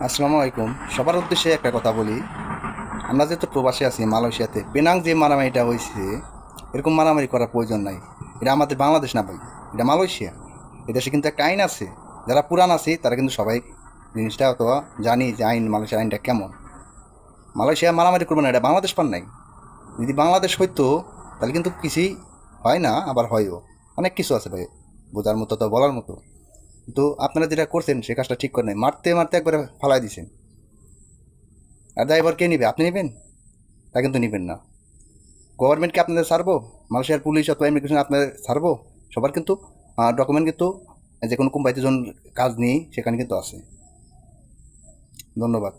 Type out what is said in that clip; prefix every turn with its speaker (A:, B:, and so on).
A: আসসালামু আলাইকুম। সবার উদ্দেশ্যে একটা কথা বলি। আমরা যেহেতু প্রবাসী আছি মালয়েশিয়াতে, পেনাং যে মারামারিটা হয়েছে, এরকম মারামারি করার প্রয়োজন নাই। এটা আমাদের বাংলাদেশ না ভাই, এটা মালয়েশিয়া। এদেশে কিন্তু একটা আইন আছে। যারা পুরান আছে, তারা কিন্তু সবাই জিনিসটা অত জানি যে আইন, মালয়েশিয়ার আইনটা কেমন। মালয়েশিয়া মারামারি করবে না, এটা বাংলাদেশ পান নাই। যদি বাংলাদেশ হইতো, তাহলে কিন্তু কিছুই হয় না, আবার হয়ও। অনেক কিছু আছে ভাই, বোঝার মতো তো বলার মতো। তো আপনারা যেটা করছেন, সে কাজটা ঠিক করে নেয় মারতে মারতে একবারে ফালাই দিছেন। আর ড্রাইভার কে নেবে? আপনি নেবেন? তা কিন্তু নেবেন না। গভর্নমেন্টকে আপনাদের ছাড়বো? মালয়েশিয়ার পুলিশ অথবা ইমিগ্রেশন আপনাদের ছাড়বো? সবার কিন্তু ডকুমেন্ট কিন্তু যে কোনো কোম্পানিতে যখন কাজ নেই, সেখানে কিন্তু আছে। ধন্যবাদ।